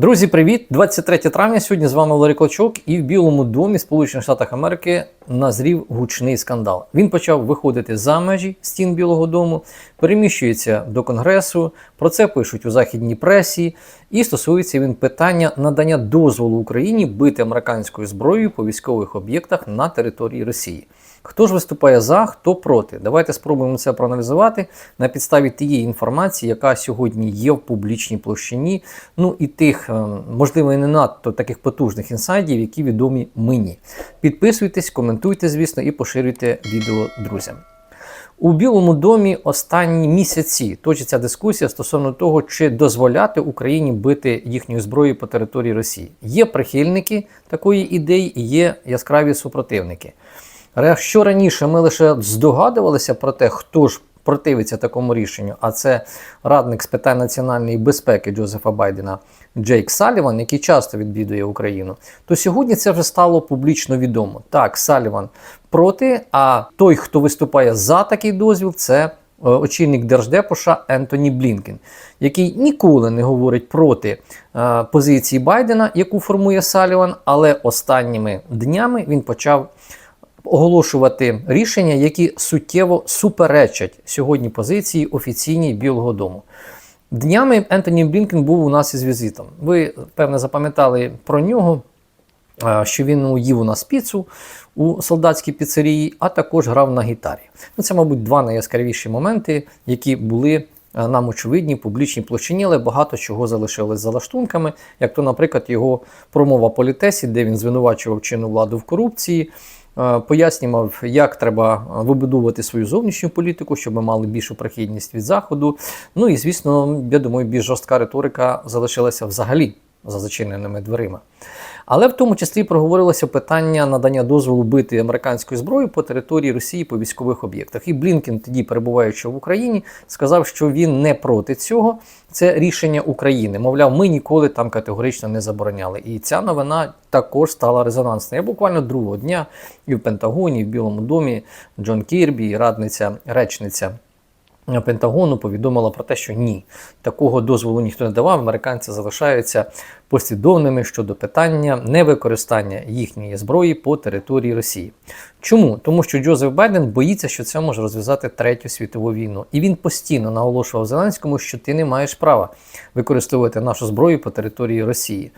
Друзі, привіт! 23 травня. Сьогодні з вами Валерій Клочок, і в Білому домі Сполучених Штатів Америки назрів гучний скандал. Він почав виходити за межі стін Білого Дому, переміщується до Конгресу. Про це пишуть у західній пресі. І стосується він питання надання дозволу Україні бити американською зброєю по військових об'єктах на території Росії. Хто ж виступає за, хто проти? Давайте спробуємо це проаналізувати на підставі тієї інформації, яка сьогодні є в публічній площині. Ну і тих, е, можливо, і не надто таких потужних інсайдів, які відомі мені. Підписуйтесь, коментуйте, звісно, і поширюйте відео друзям. У Білому домі останні місяці точиться дискусія стосовно того, чи дозволяти Україні бити їхньою зброєю по території Росії. Є прихильники такої ідеї і є яскраві супротивники. Якщо раніше ми лише здогадувалися про те, хто ж противиться такому рішенню, а це радник з питань національної безпеки Джозефа Байдена Джейк Саліван, який часто відвідує Україну, то сьогодні це вже стало публічно відомо. Так, Саліван проти, а той, хто виступає за такий дозвіл, це е, очільник Держдепу США Ентоні Блінкен, який ніколи не говорить проти е, позиції Байдена, яку формує Саліван, але останніми днями він почав оголошувати рішення, які суттєво суперечать сьогодні позиції офіційній Білого Дому. Днями Ентоні Блінкен був у нас із візитом. Ви, певне, запам'ятали про нього, що він їв у нас піцу у солдатській піцерії, а також грав на гітарі. Ну, Це, мабуть, два найяскравіші моменти, які були нам очевидні в публічній площині, але багато чого залишилось за лаштунками, як то, наприклад, його промова політесі, де він звинувачував чинну владу в корупції. Е, Пояснював, як треба вибудовувати свою зовнішню політику, щоб ми мали більшу прохідність від заходу. Ну і звісно, я думаю, більш жорстка риторика залишилася взагалі за зачиненими дверима. Але в тому числі проговорилося питання надання дозволу бити американською зброєю по території Росії по військових об'єктах. І Блінкен, тоді перебуваючи в Україні, сказав, що він не проти цього. Це рішення України. Мовляв, ми ніколи там категорично не забороняли. І ця новина також стала резонансною. Я буквально другого дня і в Пентагоні, і в Білому домі Джон Кірбі, і радниця, речниця. Пентагону повідомила про те, що ні, такого дозволу ніхто не давав. Американці залишаються послідовними щодо питання невикористання їхньої зброї по території Росії. Чому? Тому що Джозеф Байден боїться, що це може розв'язати третю світову війну, і він постійно наголошував Зеленському, що ти не маєш права використовувати нашу зброю по території Росії.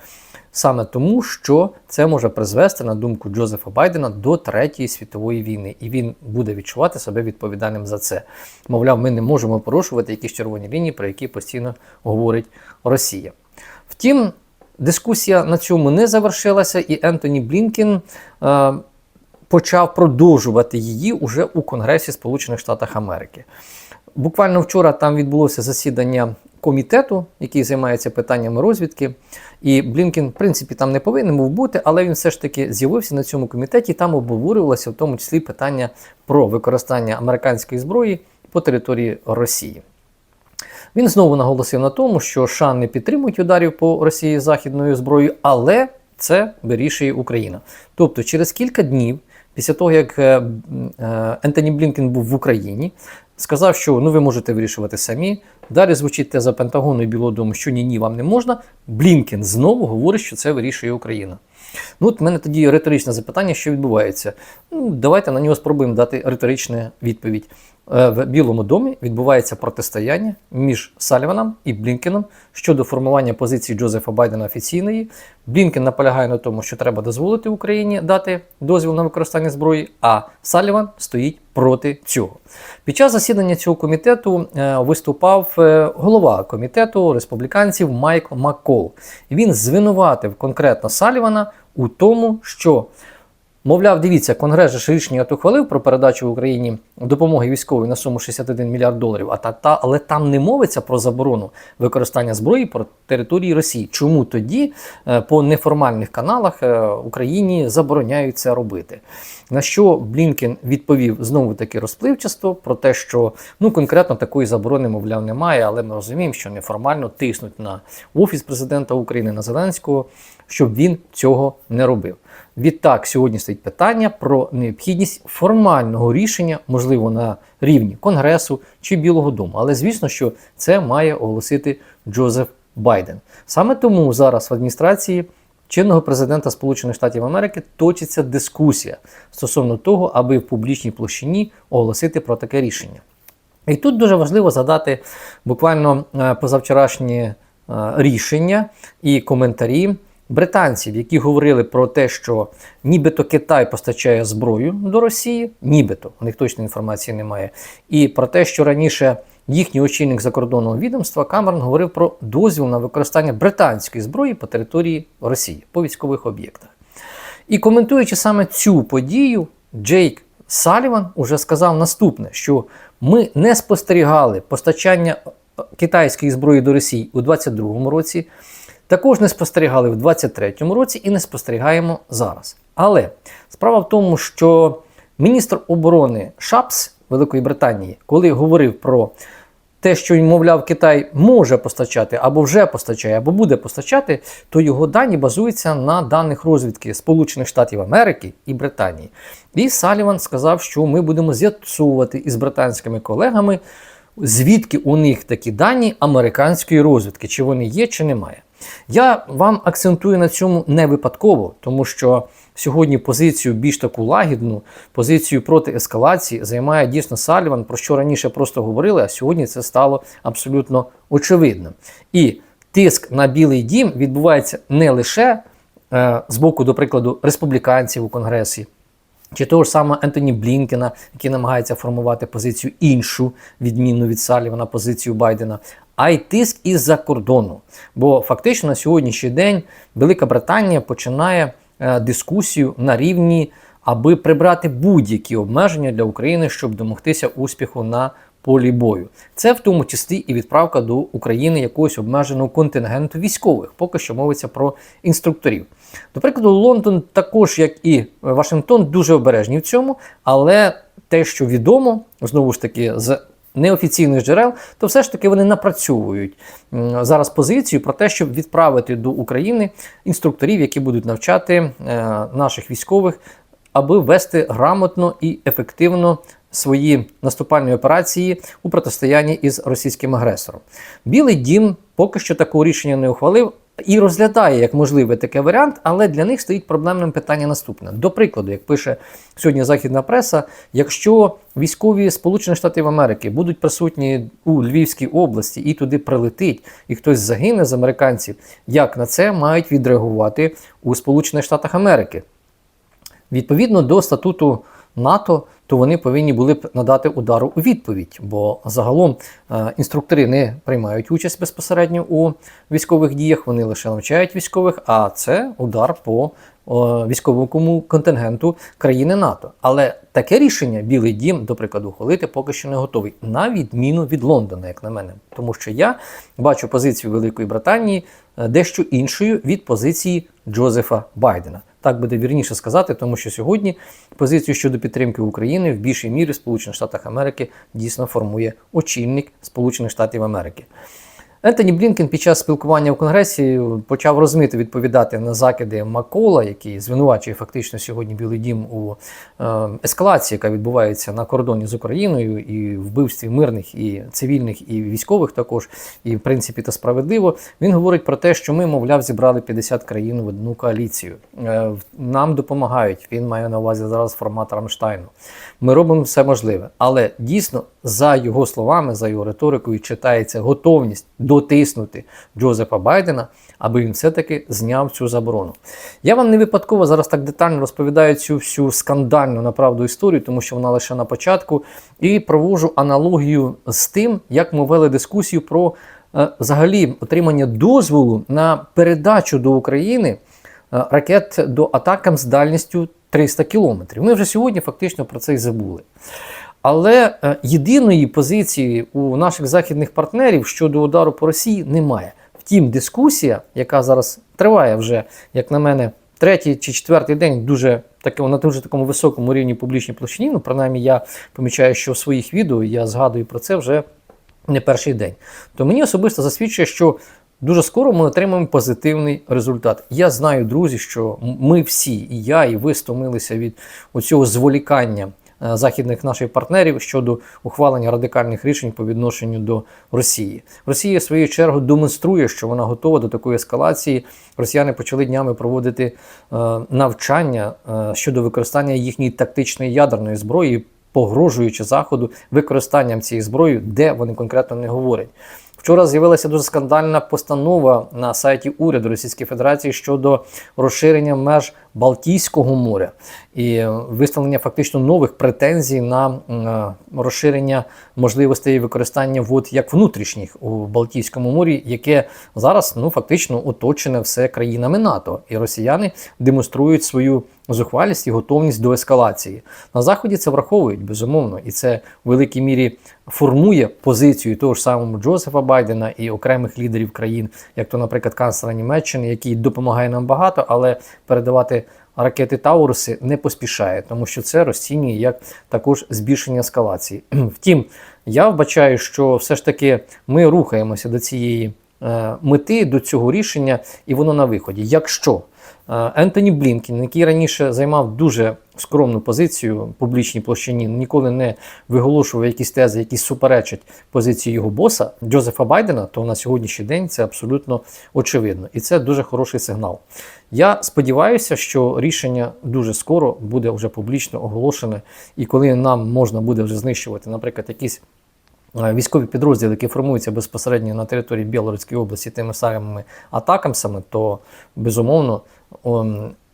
Саме тому, що це може призвести, на думку Джозефа Байдена, до третьої світової війни, і він буде відчувати себе відповідальним за це. Мовляв, ми не можемо порушувати якісь червоні лінії, про які постійно говорить Росія. Втім, дискусія на цьому не завершилася, і Ентоні Блінкен е, почав продовжувати її уже у Конгресі Сполучених Штатів Америки. Буквально вчора там відбулося засідання комітету, який займається питаннями розвідки. І Блінкен, в принципі, там не повинен був бути, але він все ж таки з'явився на цьому комітеті. Там обговорювалося в тому числі питання про використання американської зброї по території Росії. Він знову наголосив на тому, що США не підтримують ударів по Росії західною зброєю, але це вирішує Україна. Тобто, через кілька днів, після того як е, е, Ентоні Блінкен був в Україні, сказав, що ну ви можете вирішувати самі. Далі звучить теза Пентагону і Білого Дому, що ні, ні, вам не можна. Блінкен знову говорить, що це вирішує Україна. Ну, от в мене тоді риторичне запитання, що відбувається. Ну, Давайте на нього спробуємо дати риторичну відповідь. Е, В Білому домі відбувається протистояння між Саліваном і Блінкеном щодо формування позиції Джозефа Байдена офіційної. Блінкен наполягає на тому, що треба дозволити Україні дати дозвіл на використання зброї, а Саліван стоїть проти цього. Під час засідання цього комітету е, виступав е, голова комітету республіканців Майкл Маккол. Він звинуватив конкретно Салівана у тому, що Мовляв, дивіться, Конгрес ж рішення ухвалив про передачу Україні допомоги військової на суму 61 мільярд доларів. А та, та але там не мовиться про заборону використання зброї по території Росії. Чому тоді е, по неформальних каналах е, Україні забороняють це робити? На що Блінкен відповів знову таки розпливчасто про те, що ну конкретно такої заборони, мовляв, немає, але ми розуміємо, що неформально тиснуть на офіс президента України на Зеленського, щоб він цього не робив. Відтак, сьогодні стоїть питання про необхідність формального рішення, можливо, на рівні Конгресу чи Білого Дому. Але звісно, що це має оголосити Джозеф Байден. Саме тому зараз в адміністрації чинного президента Сполучених Штатів Америки точиться дискусія стосовно того, аби в публічній площині оголосити про таке рішення. І тут дуже важливо згадати буквально е, позавчорашнє е, рішення і коментарі британців, які говорили про те, що нібито Китай постачає зброю до Росії, нібито у них точної інформації немає, і про те, що раніше їхній очільник закордонного відомства Камерон говорив про дозвіл на використання британської зброї по території Росії по військових об'єктах. І коментуючи саме цю подію, Джейк Саліван уже сказав наступне: що ми не спостерігали постачання китайської зброї до Росії у 2022 році, також не спостерігали в 2023 році і не спостерігаємо зараз. Але справа в тому, що міністр оборони Шапс Великої Британії, коли говорив про те, що мовляв, Китай може постачати або вже постачає, або буде постачати, то його дані базуються на даних розвідки Сполучених Штатів Америки і Британії. І Саліван сказав, що ми будемо з'ясовувати із британськими колегами, звідки у них такі дані американської розвідки, чи вони є, чи немає. Я вам акцентую на цьому не випадково, тому що сьогодні позицію більш таку лагідну, позицію проти ескалації займає дійсно Саліван, про що раніше просто говорили, а сьогодні це стало абсолютно очевидним. І тиск на Білий Дім відбувається не лише е, з боку, до прикладу, республіканців у Конгресі. Чи того ж саме Ентоні Блінкена, який намагається формувати позицію іншу, відмінну від Салівана, позицію Байдена, а й тиск із-за кордону. Бо фактично на сьогоднішній день Велика Британія починає е, дискусію на рівні, аби прибрати будь-які обмеження для України, щоб домогтися успіху на полі бою. Це в тому числі і відправка до України якогось обмеженого контингенту військових. Поки що мовиться про інструкторів. До прикладу, Лондон, також як і Вашингтон, дуже обережні в цьому, але те, що відомо, знову ж таки, з неофіційних джерел, то все ж таки вони напрацьовують зараз позицію про те, щоб відправити до України інструкторів, які будуть навчати е, наших військових, аби вести грамотно і ефективно свої наступальні операції у протистоянні із російським агресором. Білий дім поки що такого рішення не ухвалив. І розглядає як можливий такий варіант, але для них стоїть проблемним питання наступне. До прикладу, як пише сьогодні західна преса, якщо військові Сполучених Штатів Америки будуть присутні у Львівській області і туди прилетить, і хтось загине з американців, як на це мають відреагувати у Сполучених Штатах Америки? Відповідно до статуту НАТО, то вони повинні були б надати удару у відповідь, бо загалом е, інструктори не приймають участь безпосередньо у військових діях, вони лише навчають військових, а це удар по військовому контингенту країни НАТО. Але таке рішення Білий Дім, до прикладу, ухвалити поки що не готовий, на відміну від Лондона, як на мене, тому що я бачу позицію Великої Британії е, дещо іншою від позиції Джозефа Байдена. Так буде вірніше сказати, тому що сьогодні позицію щодо підтримки України в більшій мірі в Сполучених Штатах Америки дійсно формує очільник Сполучених Штатів Америки. Ентоні Блінкен під час спілкування в Конгресі почав розмито відповідати на закиди Макола, який звинувачує фактично сьогодні Білий Дім у е, ескалації, яка відбувається на кордоні з Україною, і вбивстві мирних і цивільних, і військових також, і в принципі та справедливо. Він говорить про те, що ми, мовляв, зібрали 50 країн в одну коаліцію. Е, нам допомагають. Він має на увазі зараз формат Рамштайну. Ми робимо все можливе, але дійсно, за його словами, за його риторикою, читається готовність дотиснути Джозефа Байдена, аби він все-таки зняв цю заборону. Я вам не випадково зараз так детально розповідаю цю всю скандальну направду історію, тому що вона лише на початку, і провожу аналогію з тим, як ми вели дискусію про е, взагалі отримання дозволу на передачу до України е, ракет до атакам з дальністю 300 кілометрів. Ми вже сьогодні фактично про це й забули. Але е, єдиної позиції у наших західних партнерів щодо удару по Росії немає. Втім, дискусія, яка зараз триває вже, як на мене, третій чи четвертий день, дуже таки, на дуже такому високому рівні публічній площині. Ну, принаймні, я помічаю, що в своїх відео я згадую про це вже не перший день. То мені особисто засвідчує, що дуже скоро ми отримаємо позитивний результат. Я знаю, друзі, що ми всі, і я, і ви стомилися від оцього зволікання західних наших партнерів щодо ухвалення радикальних рішень по відношенню до Росії. Росія, в свою чергу, демонструє, що вона готова до такої ескалації. Росіяни почали днями проводити е, навчання е, щодо використання їхньої тактичної ядерної зброї, погрожуючи заходу використанням цієї зброї, де вони конкретно не говорять. Вчора з'явилася дуже скандальна постанова на сайті уряду Російської Федерації щодо розширення меж Балтійського моря і виставлення фактично нових претензій на е, розширення можливостей використання вод як внутрішніх у Балтійському морі, яке зараз ну фактично оточене все країнами НАТО, і росіяни демонструють свою зухвалість і готовність до ескалації. На заході це враховують безумовно, і це в великій мірі формує позицію того ж самого Джозефа Байдена і окремих лідерів країн, як то, наприклад, канцлера Німеччини, який допомагає нам багато, але передавати ракети Тауруси не поспішає, тому що це розцінює як також збільшення ескалації. Втім, я вбачаю, що все ж таки ми рухаємося до цієї мети, до цього рішення, і воно на виході. Якщо е, Ентоні Блінкін, який раніше займав дуже скромну позицію в публічній площині, ніколи не виголошував якісь тези, які суперечать позиції його боса Джозефа Байдена, то на сьогоднішній день це абсолютно очевидно. І це дуже хороший сигнал. Я сподіваюся, що рішення дуже скоро буде вже публічно оголошене, і коли нам можна буде вже знищувати, наприклад, якісь е, військові підрозділи, які формуються безпосередньо на території Білоруської області тими самими атакамсами, то безумовно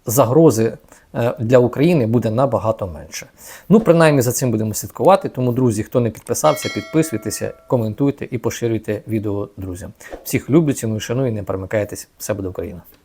загрози е, для України буде набагато менше. Ну, принаймні за цим будемо слідкувати. Тому, друзі, хто не підписався, підписуйтеся, коментуйте і поширюйте відео друзям. Всіх люблю, ціную, шаную, не перемикайтесь. Все буде Україна!